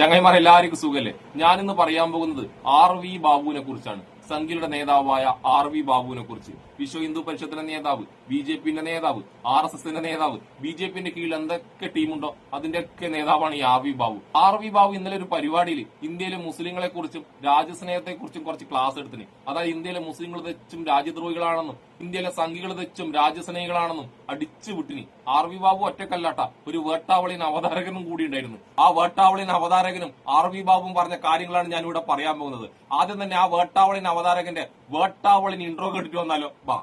ചങ്ങായിമാർ എല്ലാവർക്കും സുഖല്ലേ? ഞാനിന്ന് പറയാൻ പോകുന്നത് ആർ വി ബാബുവിനെ കുറിച്ചാണ്. സംഘിയുടെ നേതാവായ ആർ വി ബാബുവിനെ കുറിച്ച്. വിശ്വ ഹിന്ദു പരിഷത്തിന്റെ നേതാവ്. ബി ജെ പിന്റെ നേതാവ് ആർ എസ് എസിന്റെ നേതാവ്. ബി ജെ പിന്റെ കീഴിൽ എന്തൊക്കെ ടീമുണ്ടോ അതിന്റെയൊക്കെ നേതാവാണ് ഈ R V Babu. R V Babu ഇന്നലെ ഒരു പരിപാടിയിൽ ഇന്ത്യയിലെ മുസ്ലിങ്ങളെ കുറിച്ചും രാജ്യസ്നേഹത്തെ കുറിച്ചും കുറച്ച് ക്ലാസ് എടുത്തിന്. അതായത് ഇന്ത്യയിലെ മുസ്ലിങ്ങൾ തെച്ചും രാജ്യദ്രോഹികളാണെന്നും ഇന്ത്യയിലെ സംഘികൾ തെച്ചും രാജ്യസ്നേഹികളാണെന്നും അടിച്ചു വിട്ടിനി. ആർ വി ബാബു ഒറ്റക്കല്ലാട്ട ഒരു വേട്ടാവളിൻ അവതാരകനും കൂടി ഉണ്ടായിരുന്നു. ആ വേട്ടാവളിൻ അവതാരകനും ആർ വി ബാബുവും പറഞ്ഞ കാര്യങ്ങളാണ് ഞാൻ ഇവിടെ പറയാൻ പോകുന്നത്. ആദ്യം തന്നെ ആ വേട്ടാവളിൻ അവതാരകന്റെ വേട്ടാവളിൻ ഇൻട്രോ കേട്ടിട്ട് വന്നാലോ? ബാ.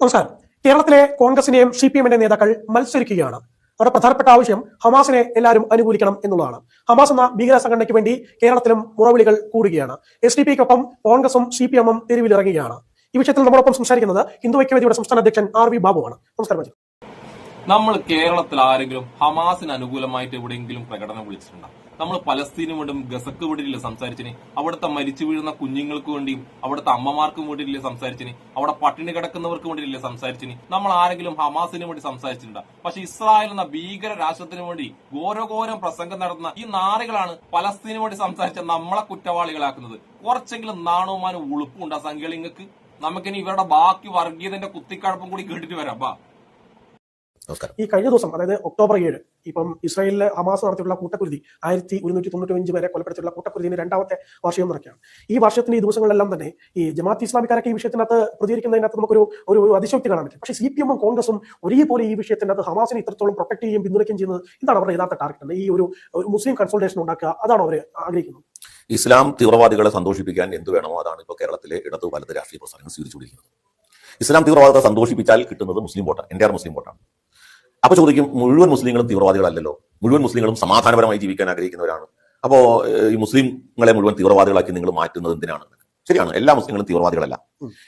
നമസ്കാരം. കേരളത്തിലെ കോൺഗ്രസിന്റെയും സി പി എമ്മിന്റെ നേതാക്കൾ മത്സരിക്കുകയാണ്. അവരുടെ പ്രധാനപ്പെട്ട ആവശ്യം ഹമാസിനെ എല്ലാവരും അനുകൂലിക്കണം എന്നുള്ളതാണ്. ഹമാസ് എന്ന ഭീകര സംഘടനയ്ക്ക് വേണ്ടി കേരളത്തിലും മുറവിളികൾ കൂടുകയാണ്. എസ് ഡി പിക്കൊപ്പം കോൺഗ്രസും സി പി എമ്മും തെരുവിലിറങ്ങുകയാണ്. ഈ വിഷയത്തിൽ നമ്മളൊപ്പം സംസാരിക്കുന്നത് ഹിന്ദു ഐക്യവേദിയുടെ സംസ്ഥാന അധ്യക്ഷൻ ആർ വി ബാബുവാണ്. നമസ്കാരം നമ്മൾ കേരളത്തിൽ ആരെങ്കിലും ഹമാസിന് അനുകൂലമായിട്ട് എവിടെയെങ്കിലും പ്രകടനം വിളിച്ചിട്ടുണ്ടോ? നമ്മൾ പലസ്തീനും വേണ്ടും ഗസക്ക് വേണ്ടിയില്ലേ സംസാരിച്ചിന്? അവിടുത്തെ മരിച്ചു വീഴുന്ന കുഞ്ഞുങ്ങൾക്ക് വേണ്ടിയും അവിടുത്തെ അമ്മമാർക്കും വേണ്ടിയില്ല സംസാരിച്ചിന്? അവിടെ പട്ടിണി കിടക്കുന്നവർക്ക് വേണ്ടിയില്ല സംസാരിച്ചിന്? നമ്മൾ ആരെങ്കിലും ഹമാസിന് വേണ്ടി സംസാരിച്ചിട്ടുണ്ട്? പക്ഷെ ഇസ്രായേൽ എന്ന ഭീകര രാഷ്ട്രത്തിന് വേണ്ടി ഘോരഘോരം പ്രസംഗം നടത്തുന്ന ഈ നാറികളാണ് പലസ്തീനു വേണ്ടി സംസാരിച്ച നമ്മളെ കുറ്റവാളികളാക്കുന്നത്. കുറച്ചെങ്കിലും നാണവുമാനും ഉളുപ്പുണ്ട് ആ സംഖ്യലിങ്ങൾക്ക് നമുക്കിനി ഇവരുടെ ബാക്കി വർഗീയതന്റെ കുത്തിക്കഴപ്പും കൂടി കേട്ടിട്ട് വരാം. ഈ കഴിഞ്ഞ ദിവസം അതായത് ഒക്ടോബർ ഏഴ് ഇപ്പം ഇസ്രായേലിലെ ഹമാസ് നടത്തിയിട്ടുള്ള കൂട്ടക്കുരുതി ആയിരത്തി ഒരുന്നൂറ്റി തൊണ്ണൂറ്റി അഞ്ച് വരെ കൊലപ്പെടുത്തിയിട്ടുള്ള കൂട്ടക്കുരുതിന് രണ്ടാമത്തെ വാർഷികം നടക്കുകയാണ്. ഈ വർഷത്തിന് ഈ ദിവസങ്ങളിലെല്ലാം തന്നെ ഈ ജമാഅത്ത് ഇസ്ലാമിക്കാരൊക്കെ ഈ വിഷയത്തിനകത്ത് പ്രതികരിക്കുന്നതിനകത്ത് നമുക്കൊരു ഒരു അതിശക്തി കാണാൻ പറ്റും. പക്ഷേ സി പി എമ്മും കോൺഗ്രസും ഒരേപോലെ ഈ വിഷയത്തിനകത്ത് ഹമാസിനെ ഇത്രത്തോളം പ്രൊട്ടക്ട് ചെയ്യുകയും പിന്തുണയ്ക്കുകയും ചെയ്യുന്നത് എന്താണ് അവരുടെ യഥാർത്ഥ ടാർഗറ്റ് ഈ ഒരു ഒരു മുസ്ലിം കൺസൾട്ടേഷൻ ഉണ്ടാക്കുക അതാണ് അവർ ആഗ്രഹിക്കുന്നത്. ഇസ്ലാം തീവ്രവാദികളെ സന്തോഷിപ്പിക്കാൻ എന്ത് വേണമോ അതാണ് ഇപ്പോൾ കേരളത്തിലെ ഇടതു വലത് രാഷ്ട്രീയ പ്രസ്ഥാനങ്ങൾ സ്വീകരിച്ചുകൊണ്ടിരിക്കുന്നത്. ഇസ്ലാം തീവ്രവാദത്തെ സന്തോഷിപ്പിച്ചാൽ കിട്ടുന്നത് മുസ്ലിം വോട്ടാണ് എന്റെ മുസ്ലിം വോട്ടാണ്. അപ്പൊ ചോദിക്കും മുഴുവൻ മുസ്ലിങ്ങളും തീവ്രവാദികളല്ലല്ലോ? മുഴുവൻ മുസ്ലിങ്ങളും സമാധാനപരമായി ജീവിക്കാൻ ആഗ്രഹിക്കുന്നവരാണ്. അപ്പോ ഈ മുസ്ലിങ്ങളെ മുഴുവൻ തീവ്രവാദികളാക്കി നിങ്ങൾ മാറ്റുന്നത് എന്തിനാണ്? ശരിയാണ് എല്ലാ മുസ്ലിങ്ങളും തീവ്രവാദികളല്ല.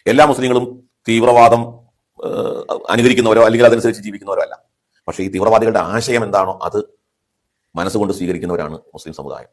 എല്ലാ മുസ്ലിങ്ങളും തീവ്രവാദം അനുകരിക്കുന്നവരോ അല്ലെങ്കിൽ അതനുസരിച്ച് ജീവിക്കുന്നവരോ അല്ല. പക്ഷേ ഈ തീവ്രവാദികളുടെ ആശയം എന്താണോ അത് മനസ്സുകൊണ്ട് സ്വീകരിക്കുന്നവരാണ് മുസ്ലിം സമുദായം.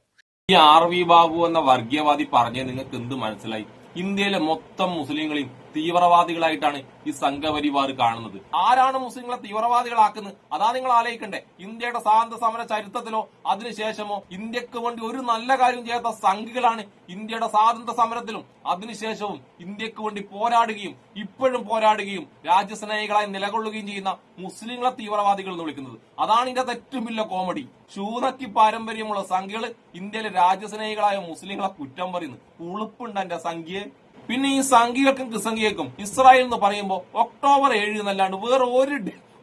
ഈ ആർ വി ബാബു എന്ന വർഗീയവാദി പറഞ്ഞ നിങ്ങൾക്ക് എന്ത് മനസ്സിലായി? ഇന്ത്യയിലെ മൊത്തം മുസ്ലിങ്ങളെയും തീവ്രവാദികളായിട്ടാണ് ഈ സംഘപരിവാർ കാണുന്നത്. ആരാണ് മുസ്ലിങ്ങളെ തീവ്രവാദികളാക്കുന്നത്? അതാ നിങ്ങൾ ആലോചിക്കണ്ടേ. ഇന്ത്യയുടെ സ്വാതന്ത്ര്യ സമര ചരിത്രത്തിലോ അതിനുശേഷമോ ഇന്ത്യയ്ക്ക് വേണ്ടി ഒരു നല്ല കാര്യം ചെയ്യാത്ത സംഘികളാണ് ഇന്ത്യയുടെ സ്വാതന്ത്ര്യ സമരത്തിലും അതിനുശേഷവും ഇന്ത്യയ്ക്ക് വേണ്ടി പോരാടുകയും ഇപ്പോഴും പോരാടുകയും രാജ്യസ്നേഹികളായി നിലകൊള്ളുകയും ചെയ്യുന്ന മുസ്ലിങ്ങളെ തീവ്രവാദികൾ എന്ന് വിളിക്കുന്നത്. അതാണ് ഇതിന്റെ ഏറ്റവും വലിയ കോമഡി. ഷൂനക്കി പാരമ്പര്യമുള്ള സംഘികൾ ഇന്ത്യയിലെ രാജ്യസ്നേഹികളായ മുസ്ലിങ്ങളെ കുറ്റം പറയുന്നു. ഉളുപ്പുണ്ട് എന്റെ സംഖ്യയെ പിന്നെ ഈ സംഖ്യകൾക്കും ക്രിസംഖ്യക്കും ഇസ്രായേൽ എന്ന് പറയുമ്പോൾ ഒക്ടോബർ ഏഴ് എന്നല്ലാണ്ട് വേറെ ഒരു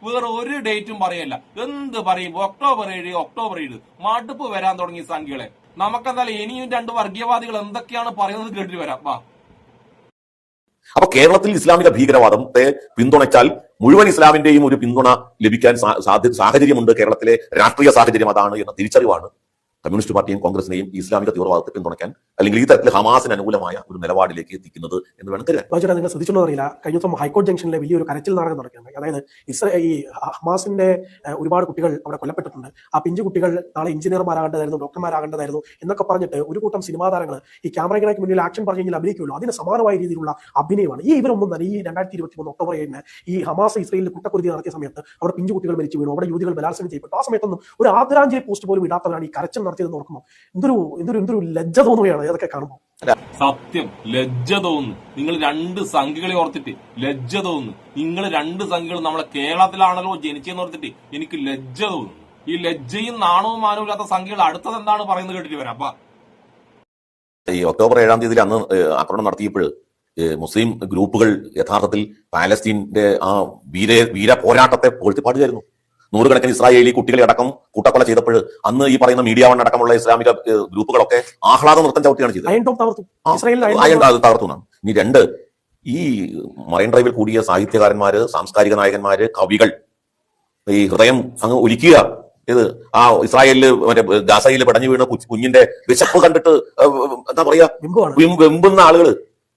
വേറെ ഒരു ഡേറ്റും പറയല്ല. എന്ത് പറയുമ്പോ ഒക്ടോബർ ഏഴ് ഒക്ടോബർ ഏഴ്. മടുപ്പ് വരാൻ തുടങ്ങി സംഖ്യകളെ. നമുക്കെന്തായാലും ഇനിയും രണ്ട് വർഗീയവാദികൾ എന്തൊക്കെയാണ് പറയുന്നത് കേട്ടിട്ട് വരാം. വാ. അപ്പൊ കേരളത്തിൽ ഇസ്ലാമിക ഭീകരവാദത്തെ പിന്തുണച്ചാൽ മുഴുവൻ ഇസ്ലാമിന്റെയും ഒരു പിന്തുണ ലഭിക്കാൻ സാഹചര്യമുണ്ട് കേരളത്തിലെ രാഷ്ട്രീയ സാഹചര്യം അതാണ് എന്ന തിരിച്ചറിവാണ് കമ്മ്യൂണിസ്റ്റ് പാർട്ടിയും കോൺഗ്രസിനെയും ഇസ്ലാമിക തീവ്രവാദത്തെ പിന്തുണയ്ക്കാൻ അല്ലെങ്കിൽ ഈ തരത്തിൽ ഹമാസിന് അനുകൂലമായ ഒരു നിലപാടിലേക്ക് എത്തിക്കുന്നത് എന്ന് വേണം നിങ്ങൾ ശ്രദ്ധിച്ചോ അറിയില്ല? കഴിഞ്ഞ ദിവസം ഹൈക്കോടതി ജംഗ്ഷനിലെ വലിയൊരു കരച്ചിൽ നാടകം നടക്കുകയാണ്. അതായത് ഇസ്രേ ഈ ഹമാസിന്റെ ഒരുപാട് കുട്ടികൾ അവിടെ കൊല്ലപ്പെട്ടിട്ടുണ്ട്. ആ പിഞ്ചു കുട്ടികൾ നാളെ എഞ്ചിനീയർമാരാകേണ്ടതായിരുന്നു ഡോക്ടർമാരാകേണ്ടതായിരുന്നു എന്നൊക്കെ പറഞ്ഞിട്ട് ഒരു കൂട്ടം സിനിമാ താരങ്ങൾ ഈ ക്യാമറയ്ക്ക് മുന്നിൽ ആക്ഷൻ പറഞ്ഞു കഴിഞ്ഞാൽ അഭിനയിക്കുമല്ലോ അതിന് സമാനമായ രീതിയിലുള്ള അഭിനയമാണ്. ഈ ഇവരൊന്നും തന്നെ ഈ രണ്ടായിരത്തി ഇരുപത്തി മൂന്ന് ഒക്ടോബർ ഏഴിന് ഈ ഹമാസ് ഇസ്രയേലിൽ കുട്ടക്കുരുതി നടത്തിയ സമയത്ത് അവിടെ പിഞ്ചു കുട്ടികൾ മരിച്ചു വീണു. അവിടെ യുവതികൾ ബലാത്സംഗം ചെയ്യപ്പെട്ടു. ആ സമയത്തൊന്നും ഒരു ആദരാഞ്ജലി പോസ്റ്റ് പോലും ഇടാത്തവരാണ് ഈ കരച്ചിൽ നടത്തിയതെന്ന് ഓർക്കുമ്പോൾ എന്തൊരു എന്തൊരു എന്തൊരു ലജ്ജ തോന്നുകയാണ് അതൊക്കെ കാണുമ്പോൾ. സത്യം. ലജ്ജ തോന്നുന്നു. നിങ്ങൾ രണ്ട് സംഖ്യകളെ ഓർത്തിട്ട് ലജ്ജ തോന്നുന്നു. നിങ്ങൾ രണ്ട് സംഖ്യകൾ നമ്മളെ കേരളത്തിലാണല്ലോ ജനിച്ചെന്ന് ഓർത്തിട്ട് എനിക്ക് ലജ്ജ തോന്നുന്നു. ഈ ലജ്ജയും നാണവും മാനവും ഇല്ലാത്ത സംഖ്യകൾ അടുത്തത് എന്താണ് പറയുന്നത് കേട്ടിട്ട് വരാം. അപ്പൊ ഈ ഒക്ടോബർ ഏഴാം തീയതി അന്ന് ആക്രമണം നടത്തിയപ്പോൾ മുസ്ലിം ഗ്രൂപ്പുകൾ യഥാർത്ഥത്തിൽ പാലസ്തീന്റെ ആ വീര വീര പോരാട്ടത്തെ പുകഴ്ത്തിപ്പാടുകയായിരുന്നു നൂറുകണക്കിന് ഇസ്രായേലി കുട്ടികളെ അടക്കം കൂട്ടക്കൊല ചെയ്തപ്പോൾ അന്ന് ഈ പറയുന്ന മീഡിയ വൺ അടക്കമുള്ള ഇസ്ലാമിക ഗ്രൂപ്പുകളൊക്കെ ആഹ്ലാദ നൃത്തം ചവിട്ടിയാണ് ചെയ്തത്. അയൺ തകർത്തു. അത് തകർത്തു. ഇനി രണ്ട് ഈ മറൈൻ ഡ്രൈവിൽ കൂടിയ സാഹിത്യകാരന്മാര് സാംസ്കാരിക നായകന്മാര് കവികൾ ഈ ഹൃദയം അങ്ങ് ഒലിക്കുക. ഇത് ആ ഇസ്രായേലിൽ മറ്റേ ഗാസയിൽ പടഞ്ഞു വീണ കുഞ്ഞിന്റെ വിശപ്പ് കണ്ടിട്ട് എന്താ പറയാ? വെമ്പുന്ന ആളുകൾ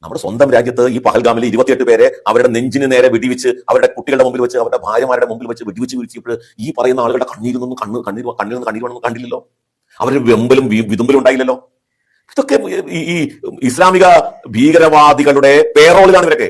നമ്മുടെ സ്വന്തം രാജ്യത്ത് ഈ പഹൽഗാമിൽ ഇരുപത്തിയെട്ട് പേരെ അവരുടെ നെഞ്ചിന് നേരെ വെടിവെച്ച് അവരുടെ കുട്ടികളുടെ മുമ്പിൽ വെച്ച് അവരുടെ ഭാര്യമാരുടെ മുമ്പിൽ വെച്ച് വെടിവെച്ച് വീഴ്ചപ്പോൾ ഈ പറയുന്ന ആളുകളുടെ കണ്ണീരിൽ നിന്നും കണ്ണ് കണ്ണീർ കണ്ണിൽ നിന്ന് കണ്ണീർ വന്നൊന്നും കണ്ടില്ലല്ലോ? അവരുടെ വെമ്പലും വിതുമ്പലും ഉണ്ടായില്ലല്ലോ? ഇതൊക്കെ ഈ ഇസ്ലാമിക ഭീകരവാദികളുടെ പേറോളിലാണ് ഇവരൊക്കെ.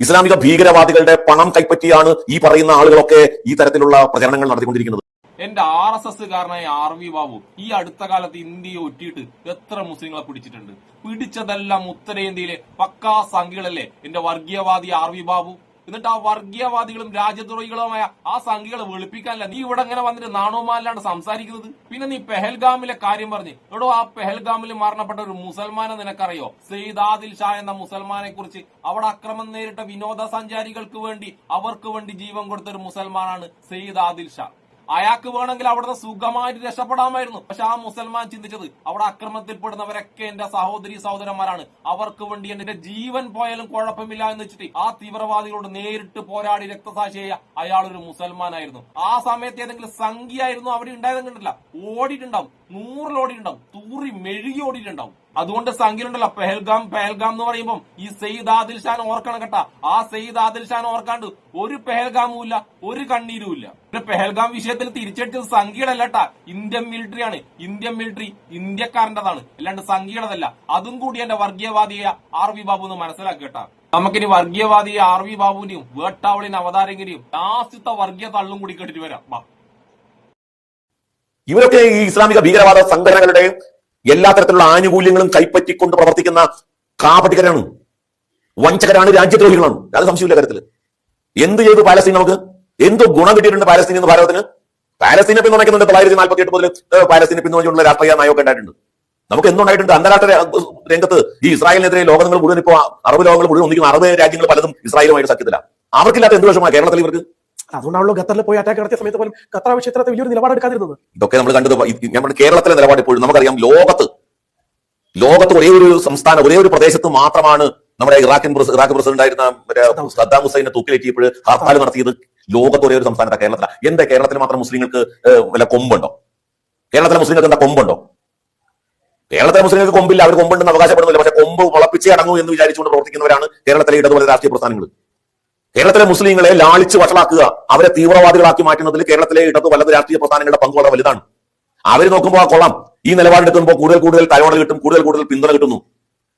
ഇസ്ലാമിക ഭീകരവാദികളുടെ പണം കൈപ്പറ്റിയാണ് ഈ പറയുന്ന ആളുകളൊക്കെ ഈ തരത്തിലുള്ള പ്രചരണങ്ങൾ നടത്തിക്കൊണ്ടിരിക്കുന്നത്. എന്റെ ആർ എസ് എസ് കാരനായ ആർ വി ബാബു ഈ അടുത്ത കാലത്ത് ഇന്ത്യയെ ഒറ്റിയിട്ട് എത്ര മുസ്ലിങ്ങളെ പിടിച്ചിട്ടുണ്ട്? പിടിച്ചതെല്ലാം ഉത്തരേന്ത്യയിലെ പക്കാ സംഘികളല്ലേ എന്റെ വർഗീയവാദി ആർ വി ബാബു? എന്നിട്ട് ആ വർഗീയവാദികളും രാജ്യദ്രോഹികളുമായ ആ സംഖ്യകളെ വെളുപ്പിക്കാനല്ല. നീ ഇവിടെ ഇങ്ങനെ വന്നിട്ട് നാണോമാലാണ് സംസാരിക്കുന്നത്? പിന്നെ നീ പെഹൽഗാമിലെ കാര്യം പറഞ്ഞ്. എടോ ആ പെഹൽഗാമിൽ മരണപ്പെട്ട ഒരു മുസൽമാനെ നിനക്കറിയോ? സെയ്ദ് ആദിൽ ഷാ എന്ന മുസൽമാനെ കുറിച്ച് അവിടെ അക്രമം നേരിട്ട വിനോദസഞ്ചാരികൾക്ക് വേണ്ടി അവർക്ക് വേണ്ടി ജീവൻ കൊടുത്ത ഒരു മുസൽമാനാണ് സെയ്ദ് ആദിൽ ഷാ. അയാൾക്ക് വേണമെങ്കിൽ അവിടുന്ന് സുഖമായിട്ട് രക്ഷപ്പെടാമായിരുന്നു. പക്ഷെ ആ മുസൽമാൻ ചിന്തിച്ചത് അവിടെ അക്രമത്തിൽപ്പെടുന്നവരൊക്കെ എന്റെ സഹോദരി സഹോദരന്മാരാണ്. അവർക്ക് വേണ്ടി എന്റെ ജീവൻ പോയാലും കുഴപ്പമില്ല എന്ന് വെച്ചിട്ട് ആ തീവ്രവാദികളോട് നേരിട്ട് പോരാടി രക്തസാക്ഷിയായ അയാൾ ഒരു മുസൽമാനായിരുന്നു. ആ സമയത്ത് ഏതെങ്കിലും സംഖ്യയായിരുന്നു അവിടെ ഉണ്ടായതെന്ന് കണ്ടില്ല ഓടിയിട്ടുണ്ടാവും. നൂറിൽ ഓടിയിട്ടുണ്ടാവും. തൂറി മെഴുകി ഓടിയിട്ടുണ്ടാവും. അതുകൊണ്ട് സംഖ്യയുണ്ടല്ലോ പെഹൽഗാം പെഹൽഗാം എന്ന് പറയുമ്പോൾ ഈ സെയ്ദ് ആദിൽ ഷാൻ ഓർക്കണം കേട്ടാ. ആ സെയ്ദ് ആദിൽ ഷാൻ ഓർക്കാണ്ട് ഒരു പെഹൽഗാമും ഇല്ല ഒരു കണ്ണീരും ഇല്ല പിന്നെ പെഹൽഗാം വിഷയത്തിൽ തിരിച്ചടിച്ചത് സംഖ്യകളല്ല കേട്ടാ. ഇന്ത്യൻ മിലിറ്ററി ആണ് ഇന്ത്യൻ മിലിറ്ററി ഇന്ത്യക്കാരന്റെതാണ്. അല്ലാണ്ട് സംഖ്യകളതല്ല അതും കൂടി എന്റെ വർഗീയവാദിയായ ആർ വി ബാബു എന്ന് മനസ്സിലാക്കി കേട്ടാ. നമുക്കിനി വർഗീയവാദിയെ ആർ വി ബാബുവിന്റെയും വേട്ടാവളിന് അവതാരകരെയും ലാസ്റ്റത്തെ വർഗീയ തള്ളും കൂടി കേട്ടിട്ട് വരാം. ഇവരൊക്കെ ഈ ഇസ്ലാമിക ഭീകരവാദ സംഘടനകളുടെ എല്ലാ തരത്തിലുള്ള ആനുകൂല്യങ്ങളും കൈപ്പറ്റിക്കൊണ്ട് പ്രവർത്തിക്കുന്ന കാപട്ടികരാണ് വഞ്ചകരാണ് രാജ്യദ്രോഹികളാണ്. അത് സംശയമില്ല കാര്യത്തിൽ എന്ത് ചെയ്തു പാലസ്തീൻ നമുക്ക്? എന്ത് ഗുണം കിട്ടിയിട്ടുണ്ട് പാലസ്തീൻ എന്ന് ഭാരതത്തിന്? പാലസ്തീനെ പിന്തുണയ്ക്കുന്നുണ്ട് തൊള്ളായിരത്തി നാൽപ്പത്തി എട്ട് മുതൽ പാലസ്തീനെ പിന്തുണച്ചുള്ള രാഷ്ട്രീയ നയമൊക്കെ ഉണ്ടായിട്ടുണ്ട് നമുക്ക് എന്തുണ്ടായിട്ടുണ്ട്? അന്താരാഷ്ട്ര രംഗത്ത് ഈ ഇസ്രായേലിനെതിരെ ലോകങ്ങൾ മുഴുവൻ ഇപ്പോൾ അറബ് ലോകങ്ങൾ മുഴുവൻ ഒന്നിക്കുന്ന അറബ് രാജ്യങ്ങൾ പലതും ഇസ്രായേലുമായിട്ട് സഖ്യത്തില്ല അവർക്കില്ലാത്ത എന്ത് വിഷമമാണ് കേരളത്തിൽ ഇവർക്ക്? അതുകൊണ്ടാണല്ലോ ഖത്തറിൽ പോയി അറ്റാക്ക് നടത്തിയ സമയത്ത് പോലും ഖത്തർ വിഷയത്തിൽ വലിയൊരു നിലപാടെടുക്കാതിരുന്നത് ഇതൊക്കെ നമ്മൾ കണ്ടത് നമ്മുടെ കേരളത്തിലെ നിലപാട് ഇപ്പോഴും നമുക്കറിയാം ലോകത്ത് ലോകത്ത് ഒരേ ഒരു സംസ്ഥാനം ഒരേ ഒരു പ്രദേശത്ത് മാത്രമാണ് നമ്മുടെ ഇറാഖിൻ ഇറാഖ് പ്രസിഡന്റ് ആയിരുന്ന സദ്ദാം ഹുസൈനെ തൂക്കിലേറ്റിയപ്പോൾ ഹർത്താൽ നടത്തിയത് ലോകത്ത് ഒരേ ഒരു സംസ്ഥാനത്തെ കേരളത്തിലാണ് എന്താ കേരളത്തിൽ മാത്രം മുസ്ലിങ്ങൾക്ക് വല്ല കൊമ്പുണ്ടോ? കേരളത്തിലെ മുസ്ലിങ്ങൾക്ക് എന്താ കൊമ്പുണ്ടോ? കേരളത്തിലെ മുസ്ലിങ്ങൾക്ക് കൊമ്പില്ല അവർ കൊമ്പുണ്ടെന്ന് അവകാശപ്പെടുന്നില്ല പക്ഷെ കൊമ്പ് മുളപ്പിച്ചേ അടങ്ങൂ എന്ന് വിചാരിച്ചുകൊണ്ട് പ്രവർത്തിക്കുന്നവരാണ് കേരളത്തിലെ ഇടതുപോലെ രാഷ്ട്രീയ പ്രസ്ഥാനങ്ങൾ കേരളത്തിലെ മുസ്ലിങ്ങളെ ലാളിച്ച് വഷളാക്കുക അവരെ തീവ്രവാദികളാക്കി മാറ്റുന്നതിൽ കേരളത്തിലെ ഇടതു വലത് രാഷ്ട്രീയ പ്രസ്ഥാനങ്ങളുടെ പങ്ക് വളരെ വലുതാണ്. അവർ നോക്കുമ്പോൾ ആ കൊള്ളാം. ഈ നിലപാടെടുക്കുമ്പോൾ കൂടുതൽ കൂടുതൽ തലയോടൽ കിട്ടും കൂടുതൽ കൂടുതൽ പിന്തുണ കിട്ടുന്നു.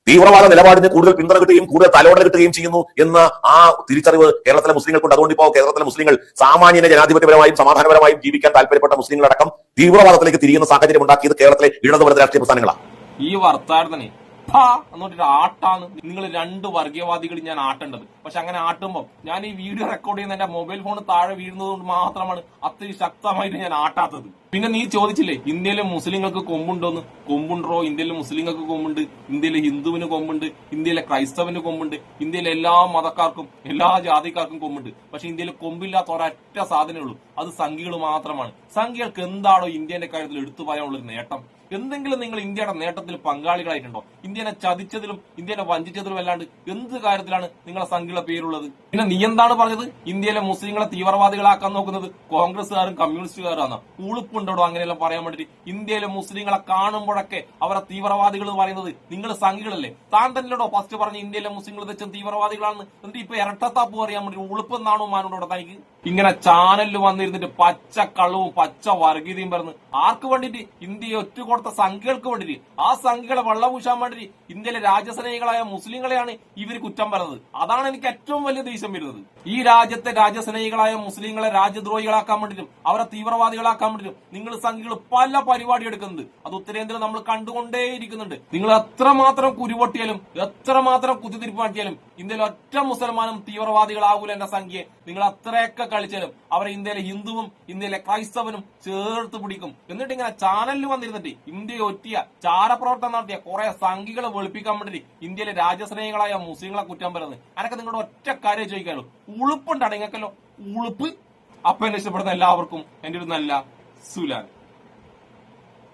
തീവ്രവാദ നിലപാടിന് കൂടുതൽ പിന്തുണ കിട്ടുകയും കൂടുതൽ തലോടൽ കിട്ടുകയും ചെയ്യുന്നു എന്ന ആ തിരിച്ചറിവ് കേരളത്തിലെ മുസ്ലിങ്ങൾക്കുണ്ട്. അതുകൊണ്ട് ഇപ്പോൾ കേരളത്തിലെ മുസ്ലിങ്ങൾ സാമാന്യനെ ജനാധിപത്യപരമായും സമാധാനപരമായും ജീവിക്കാൻ താല്പര്യപ്പെട്ട മുസ്ലിങ്ങളടക്കം തീവ്രവാദത്തിലേക്ക് തിരിയുന്ന സാഹചര്യം ഉണ്ടാക്കിയത് കേരളത്തിലെ ഇടതുപല രാഷ്ട്രീയ പ്രസ്ഥാനങ്ങളാണ്. ഈ വർത്താനത്തിന് ഫാ എന്നിട്ട് ആട്ടാണ്. നിങ്ങൾ രണ്ട് വർഗീയവാദികൾ ഞാൻ ആട്ടേണ്ടത്. പക്ഷെ അങ്ങനെ ആട്ടുമ്പോൾ ഞാൻ ഈ വീഡിയോ റെക്കോർഡ് ചെയ്യുന്ന എന്റെ മൊബൈൽ ഫോൺ താഴെ വീഴുന്നത് കൊണ്ട് മാത്രമാണ് അത്രയും ശക്തമായിട്ട് ഞാൻ ആട്ടാത്തത്. പിന്നെ നീ ചോദിച്ചില്ലേ ഇന്ത്യയിലെ മുസ്ലിങ്ങൾക്ക് കൊമ്പുണ്ടോന്ന്? കൊമ്പുണ്ടോ? ഇന്ത്യയിലെ മുസ്ലിങ്ങൾക്ക് കൊമ്പുണ്ട്. ഇന്ത്യയിലെ ഹിന്ദുവിന് കൊമ്പുണ്ട്. ഇന്ത്യയിലെ ക്രൈസ്തവന് കൊമ്പുണ്ട്. ഇന്ത്യയിലെ എല്ലാ മതക്കാർക്കും എല്ലാ ജാതിക്കാർക്കും കൊമ്പുണ്ട്. പക്ഷെ ഇന്ത്യയിൽ കൊമ്പില്ലാത്ത ഒരൊറ്റ സാധനമേ ഉള്ളൂ. അത് സംഖ്യകൾ മാത്രമാണ്. സംഖ്യകൾക്ക് എന്താണോ ഇന്ത്യന്റെ കാര്യത്തിൽ എടുത്തു പറയാനുള്ള ഒരു നേട്ടം? എന്തെങ്കിലും നിങ്ങൾ ഇന്ത്യയുടെ നേട്ടത്തിൽ പങ്കാളികളായിട്ടുണ്ടോ? ഇന്ത്യനെ ചതിച്ചതിലും ഇന്ത്യനെ വഞ്ചിച്ചതിലും അല്ലാണ്ട് എന്ത് കാര്യത്തിലാണ് നിങ്ങളെ സംഖ്യയുടെ പേരുള്ളത്? പിന്നെ നീ എന്താണ് പറഞ്ഞത്? ഇന്ത്യയിലെ മുസ്ലിങ്ങളെ തീവ്രവാദികളാക്കാൻ നോക്കുന്നത് കോൺഗ്രസ്സുകാരും കമ്മ്യൂണിസ്റ്റുകാരാണ് ഉളുപ്പുണ്ടോ. അങ്ങനെയെല്ലാം പറയാൻ വേണ്ടിട്ട് ഇന്ത്യയിലെ മുസ്ലിങ്ങളെ കാണുമ്പോഴൊക്കെ അവരെ തീവ്രവാദികൾ എന്ന് പറയുന്നത് നിങ്ങൾ സംഘികളല്ലേ? താൻ തന്നെയോടോ ഫസ്റ്റ് പറഞ്ഞ ഇന്ത്യയിലെ മുസ്ലിങ്ങൾ തെച്ചും തീവ്രവാദികളാണെന്ന്. എന്നിട്ട് ഇപ്പൊ ഇരട്ടത്താപ്പ് പറയാൻ വേണ്ടി ഉളുപ്പെന്നാണോ മാനോടോ തനിക്ക്? ഇങ്ങനെ ചാനലിൽ വന്നിരുന്നിട്ട് പച്ച കള്ളവും പച്ച വർഗീയതയും പറഞ്ഞ് ആർക്ക് വേണ്ടിയിട്ട് ഇന്ത്യയെ ഒറ്റ കൊടുത്ത സംഖ്യകൾക്ക് വേണ്ടിയിട്ട്? ആ സംഖ്യകളെ വെള്ളപൂശാൻ വേണ്ടിയിട്ട് ഇന്ത്യയിലെ രാജ്യസ്നേഹികളായ മുസ്ലിങ്ങളെയാണ് ഇവർ കുറ്റം പറഞ്ഞത് അതാണ് എനിക്ക് ഏറ്റവും വലിയ ദേഷ്യം വരുന്നത്. ഈ രാജ്യത്തെ രാജ്യസ്നേഹികളായ മുസ്ലിങ്ങളെ രാജ്യദ്രോഹികളാക്കാൻ വേണ്ടിയിട്ടും അവരെ തീവ്രവാദികളാക്കാൻ വേണ്ടിയിട്ടും നിങ്ങൾ സംഘികൾ പല പരിപാടി എടുക്കുന്നത് അത് ഉത്തരേന്ത്യയിൽ നമ്മൾ കണ്ടുകൊണ്ടേയിരിക്കുന്നുണ്ട് നിങ്ങൾ എത്രമാത്രം കുരുവട്ടിയാലും എത്രമാത്രം കുത്തിത്തിരിപ്പ് മാറ്റിയാലും ഇന്ത്യയിൽ ഒറ്റ മുസൽമാനും തീവ്രവാദികളാകൂല എന്ന സംഖ്യയെ നിങ്ങൾ അത്രയൊക്കെ കളിച്ചാലും അവരെ ഇന്ത്യയിലെ ഹിന്ദുവും ഇന്ത്യയിലെ ക്രൈസ്തവനും ചേർത്ത് പിടിക്കും. എന്നിട്ട് ഇങ്ങനെ ചാനലിൽ വന്നിരുന്നിട്ട് ഇന്ത്യയെ ഒറ്റിയ ചാരപ്രവർത്തനം നടത്തിയ കുറെ സംഖ്യകളെ വെളുപ്പിക്കാൻ വേണ്ടി ഇന്ത്യയിലെ രാജ്യസ്നേഹികളായ മുസ്ലിങ്ങളെ കുറ്റം പറയുന്നത്. അതൊക്കെ നിങ്ങളുടെ ഒറ്റ കാര്യം ചോദിക്കാനുള്ളൂ. ഉളുപ്പുണ്ടാണ് നിങ്ങൾക്കല്ലോ? ഉളുപ്പ്? അപ്പം എന്നെ ഇഷ്ടപ്പെടുന്ന എല്ലാവർക്കും എന്റെ ഒരു നല്ല Zulan.